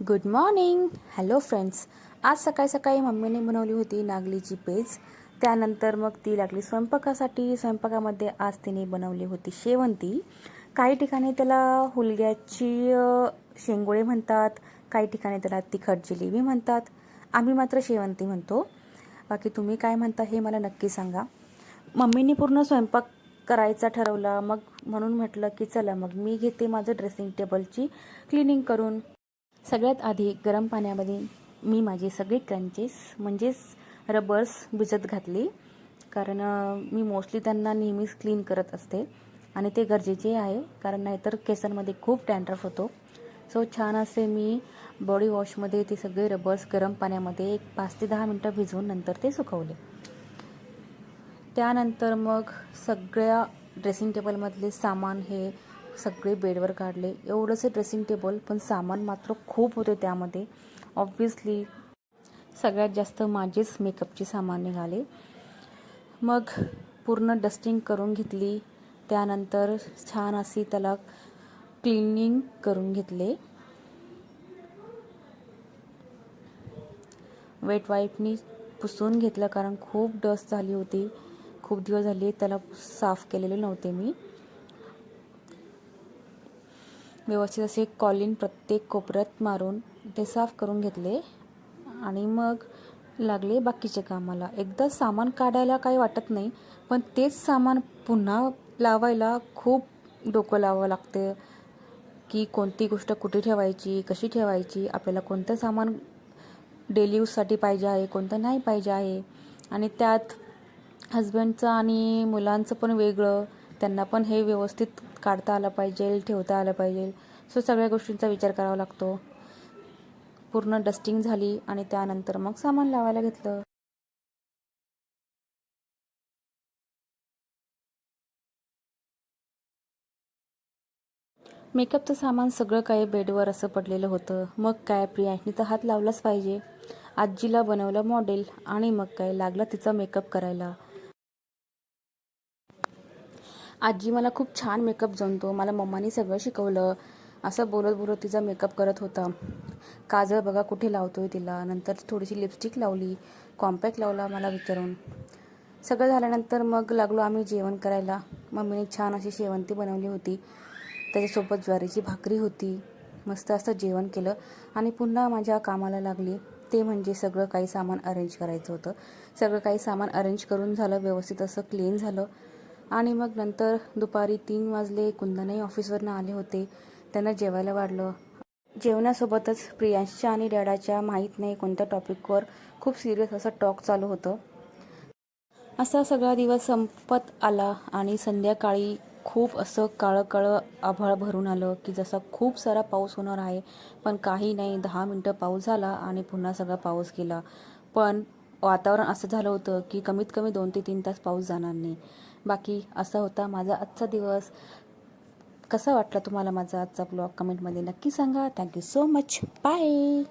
Good morning hello friends आज सकाळी सकाळी मम्मीने बनवली होती नागलीची पेज. त्यानंतर मग ती लागली स्वयंपाकासाठी. स्वयंपाकामध्ये आज तिने बनवली होती शेवंती. काही ठिकाणी त्याला हुलग्याची शेंगोळे म्हणतात. काही ठिकाणी त्याला तिखट जिलेबी म्हणतात. आम्ही मात्र शेवंती म्हणतो. बाकी तुम्ही काय म्हणता हे मला नक्की सांगा. मम्मीने पूर्ण स्वयंपाक करायचा ठरवला. मग म्हणून म्हटलं की चला मग मी घेते माझं ड्रेसिंग टेबलची क्लिनिंग करून. सगळ्यात आधी गरम पाण्यामध्ये मी माझे सगळे क्रंचेस म्हणजेच रबर्स भिजत घातली. कारण मी मोस्टली त्यांना नेहमीच क्लीन करत असते. आणि ते गरजेचे आहे कारण नाहीतर केसांमध्ये खूप डॅन्ड्रफ होतो. सो छान असे मी बॉडी वॉशमध्ये ते सगळे रबर्स गरम पाण्यामध्ये एक पाच ते दहा मिनटं भिजवून नंतर ते सुकवले. त्यानंतर मग सगळ्या ड्रेसिंग टेबलमधले सामान हे सगळे बेडवर काढले. एवढंच ड्रेसिंग टेबल पण सामान मात्र खूप होते त्यामध्ये. ऑब्व्हियसली सगळ्यात जास्त माझेच मेकअपचे सामान निघाले. मग पूर्ण डस्टिंग करून घेतली. त्यानंतर छान अशी त्याला क्लिनिंग करून घेतले. वेट वाईपनी पुसून घेतलं कारण खूप डस्ट झाली होती. खूप दिवस झाले त्याला साफ केलेले नव्हते मी. व्यवस्थित असे कॉलिन प्रत्येक कोपऱ्यात मारून ते साफ करून घेतले. आणि मग लागले बाकीचे कामाला एकदा सामान काढायला काही वाटत नाही पण तेच सामान पुन्हा लावायला खूप डोकं लावावं लागते की कोणती गोष्ट कुठे ठेवायची कशी ठेवायची आपल्याला कोणतं सामान डेली यूजसाठी पाहिजे आहे कोणतं नाही पाहिजे आहे. आणि त्यात हजबंडचं आणि मुलांचं पण वेगळं. त्यांना पण हे व्यवस्थित काढता आलं पाहिजे ठेवता आलं पाहिजे. सो सगळ्या गोष्टींचा विचार करावा लागतो. पूर्ण डस्टिंग झाली आणि त्यानंतर मग सामान लावायला घेतलं. मेकअपचं सामान सगळं काही बेडवर असं पडलेलं होतं. मग काय प्रियांशनी तर हात लावलाच पाहिजे. आजीला बनवलं मॉडेल आणि मग काय लागला तिचा मेकअप करायला. आजी मला खूप छान मेकअप जमतो. मला मम्मानी सगळं शिकवलं. असं बोलत बोलत तिचा मेकअप करत होता. काजळ बघा कुठे लावतो आहे तिला. नंतर थोडीशी लिपस्टिक लावली. कॉम्पॅक्ट लावला मला विचारून. सगळं झाल्यानंतर मग लागलो आम्ही जेवण करायला. मम्मीने छान अशी शेवंती बनवली होती. त्याच्यासोबत ज्वारीची भाकरी होती. मस्त असं जेवण केलं आणि पुन्हा माझ्या कामाला लागली. ते म्हणजे सगळं काही सामान अरेंज करायचं होतं. सगळं काही सामान अरेंज करून झालं. व्यवस्थित असं क्लीन झालं. आणि मग नंतर दुपारी तीन वाजले कुंदनही ऑफिसवरनं आले होते. त्यांना जेवायला वाढलं. जेवणासोबतच प्रियांशच्या आणि डॅडाच्या माहीत नाही कोणत्या टॉपिकवर खूप सिरियस असं टॉक चालू होतं. असा सगळा दिवस संपत आला आणि संध्याकाळी खूप असं काळं काळं आभाळ भरून आलं की जसा खूप सारा पाऊस होणार आहे पण काही नाही दहा मिनटं पाऊस झाला आणि पुन्हा सगळा पाऊस गेला. पण वातावरण असं झालं होतं की कमीत कमी दोन ते तीन तास पाऊस जाणार नाही. बाकी असा होता माझा आजचा दिवस. कसा वाटला तुम्हाला माझा आजचा ब्लॉग कमेंटमध्ये नक्की सांगा. Thank you so much bye